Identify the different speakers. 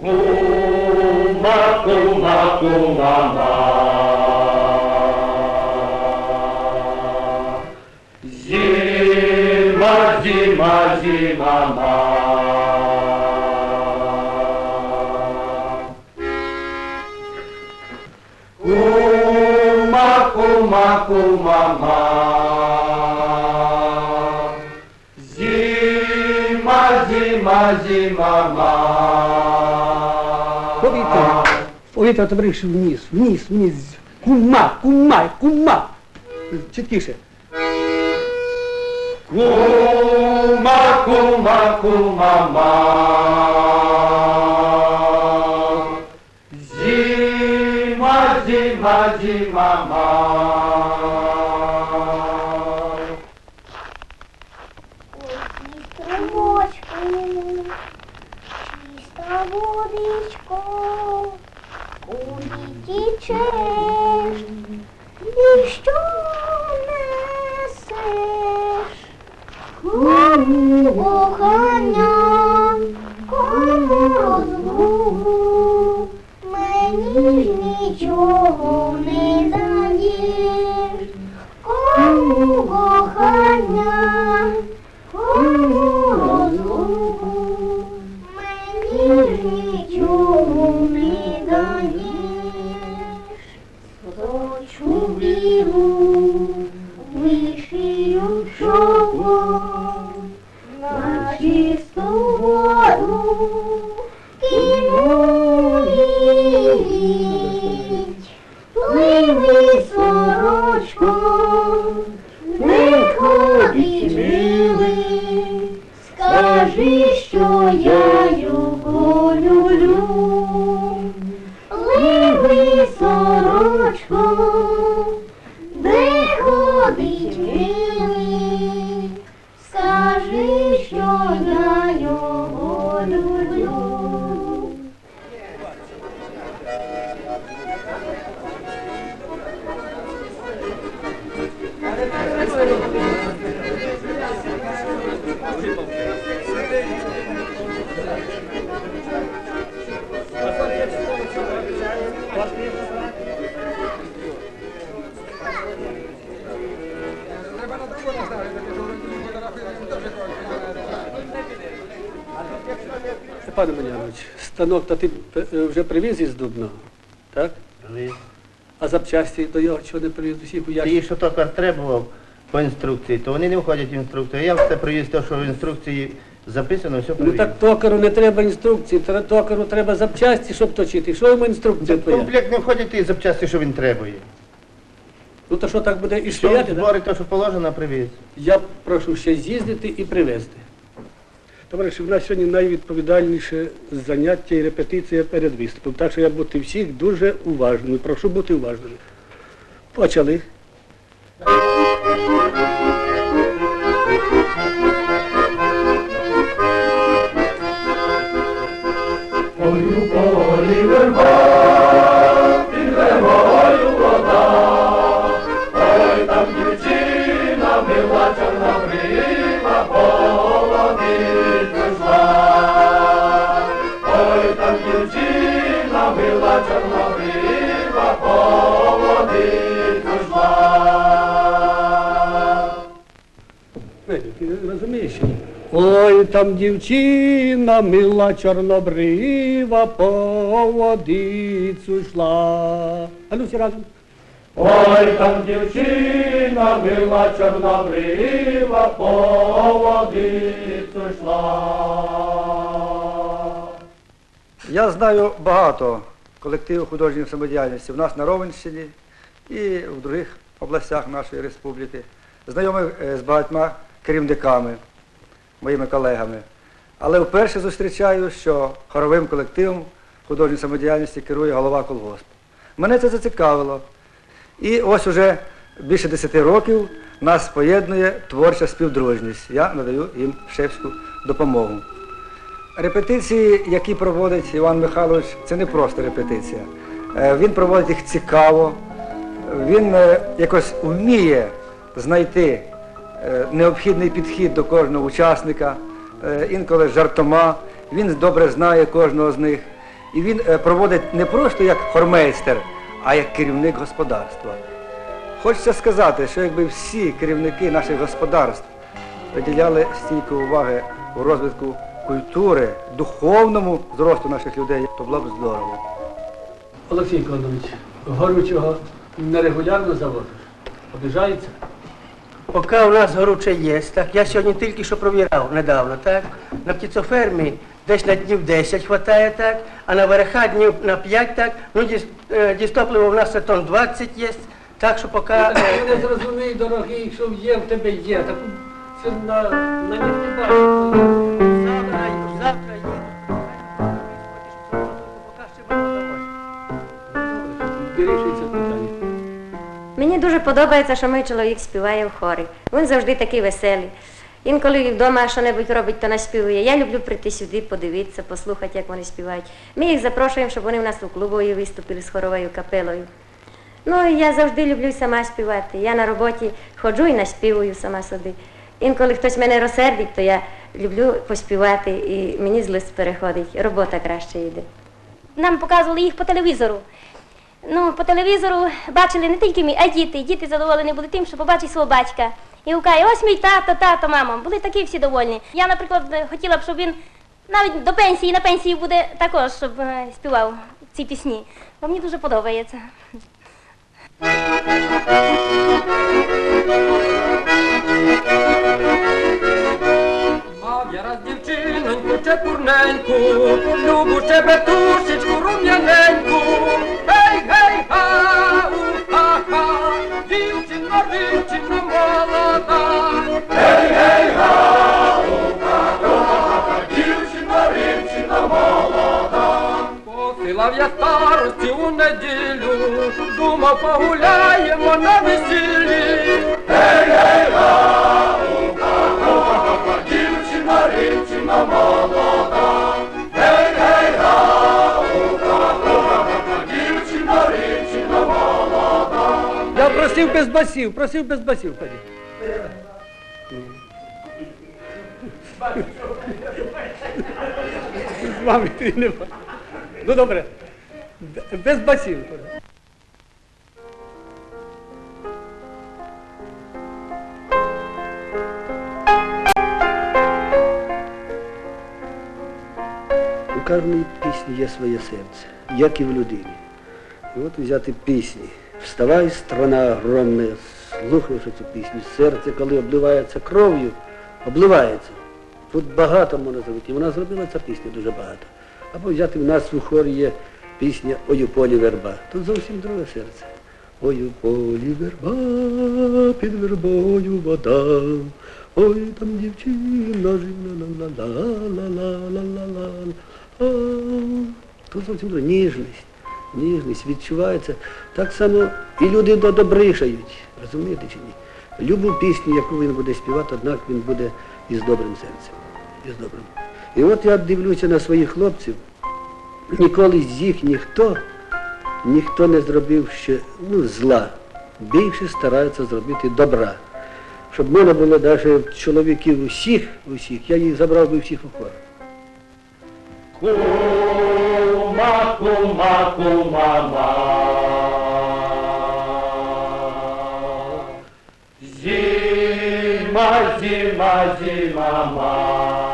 Speaker 1: Кума, кума, кума, ма. Зима, зима, ма. Кума, кума, кума, ма. Зима, зима, зима, ма.
Speaker 2: Повітря. Повітря товариш вниз, вниз, вниз. Кума, кума, кума. Чіткіше.
Speaker 1: Кума, кума, кума, ма. Зима, зима, зима, ма.
Speaker 3: Струмочку, чиста водичко, куди тічеш, і що несеш? Кому кохання, кому розлуку, мені ж нічого не даєш. Кому кохання, кому розлуку, мені ж нічого не даєш. Сорочко, не ходить милий, скажи, що я
Speaker 2: Степан Емельянович, станок то ти е, вже привіз із Дубного, так? А запчасті до його чого не привіз усіх у
Speaker 4: Ті, що токар требував по інструкції, то вони не входять в інструкцію. Я все привіз те, що в інструкції записано, все
Speaker 2: Ну так токару не треба інструкції, тре- токару треба запчасті, щоб точити. Що йому інструкція
Speaker 4: В
Speaker 2: твоя?
Speaker 4: комплект не входять ті запчасті, що він требує.
Speaker 2: Ну то що так буде і
Speaker 4: Все
Speaker 2: стояти?
Speaker 4: збори, те, що положено, привіз.
Speaker 2: Я прошу ще з'їздити і привезти. Товариші, в нас сьогодні найвідповідальніше заняття і репетиція перед виступом. Так що я бути всіх дуже уважними. Прошу бути уважними. Почали.
Speaker 1: Там дівчина мила чорнобрива, зла.
Speaker 2: Знаєте, ти розумієш? Ой, там дівчина мила чорнобрива по водицю йшла. А ну всі разом.
Speaker 1: Ой, там дівчина мила чорнобрива, по водицю йшла.
Speaker 5: Я знаю багато колективів художньої самодіяльності в нас на Ровенщині і в других областях нашої республіки. Знайомий е, з багатьма керівниками, моїми колегами. Але вперше зустрічаю, що хоровим колективом художньої самодіяльності керує голова колгоспу. Мене це зацікавило. І ось уже більше 10 років нас поєднує творча співдружність. Я надаю їм шефську допомогу. Репетиції, які проводить Іван Михайлович, це не просто репетиція. Е, Він проводить їх цікаво, він е, якось вміє знайти е, необхідний підхід до кожного учасника, інколи жартома, він добре знає кожного з них. І він проводить не просто як хормейстер, а як керівник господарства. Хочеться сказати, що якби всі керівники наших господарств приділяли стільки уваги у розвитку культури, духовному зросту наших людей, то було б здорово.
Speaker 6: Олексій Коннович, горючого нерегулярно завозиш. Обіжається?
Speaker 7: Поки у нас горуче є, так, я сьогодні тільки що провіряв недавно, так, на птицофермі десь на днів 10 хватає, так, а на вереха днів на 5, так, ну е, дістопливо в нас це тонн 20 є, так що поки...
Speaker 6: Я
Speaker 7: е,
Speaker 6: не зрозумію, дорогий, що є в тебе є. Так це на, на них не бачить.
Speaker 7: Завтра, їду. Поки ще мало.
Speaker 6: Вирішується питання.
Speaker 8: Мені дуже подобається, що мій чоловік співає в хорі. Він завжди такий веселий. Інколи вдома що-небудь робить, то наспівує. Я люблю прийти сюди, подивитися, послухати, як вони співають. Ми їх запрошуємо, щоб вони в нас у клубові виступили з хоровою капелою. Ну і я завжди люблю сама співати. Я на роботі ходжу і наспівую сама собі. Інколи хтось мене розсердить, то я люблю поспівати і мені злість переходить. Робота краще йде.
Speaker 9: Нам показували їх по телевізору. Ну, по телевізору бачили не тільки ми, а діти. Діти задоволені були тим, що побачать свого батька. І гукає, ось мій тато, тато, мамо. Були такі всі довольні. Я, наприклад, хотіла б, щоб він навіть до пенсії, на пенсії буде також, щоб е, співав ці пісні. Бо мені дуже подобається.
Speaker 1: Дівчиноньку чепурненьку, любу щебетушечку рум'яненьку. Гей, гей, ха, у, ха, ха, дівчина, дівчина молода.
Speaker 10: Дівчина, дівчина молода,
Speaker 1: Посилав я старості у неділю, думав погуляємо на весіллі.
Speaker 6: Просив без басів, просив без басів тоді. З вами ти не Ну добре. Без басів. У кожної пісні є своє серце, як і в людині. І от взяти пісні. Вставай, страна огромна, слухаєш цю пісню. Серце, коли обливається кров'ю, обливається. Тут багато можна зробити. І вона зробила ця пісня дуже багато. Або взяти в нас у хорі є пісня Ой у полі верба. Тут зовсім друге серце. Ой у полі верба, під вербою вода. Ой, там дівчина жила, ла-ла-ла-ла-ла-ла-ла-ла. А, Тут зовсім друге. Ніжність. Ніжність відчувається. Так само і люди додобришають. Розумієте чи ні? Любу пісню, яку він буде співати, однак він буде із добрим серцем. Із добрим. І от я дивлюся на своїх хлопців, ніколи з їх ніхто, ніхто не зробив ще ну, зла. Більше стараються зробити добра. Щоб можна було навіть чоловіків усіх, усіх, я їх забрав би всіх у хор.
Speaker 10: Кума, кума, кума, ма. Зима, зима, зима, ма.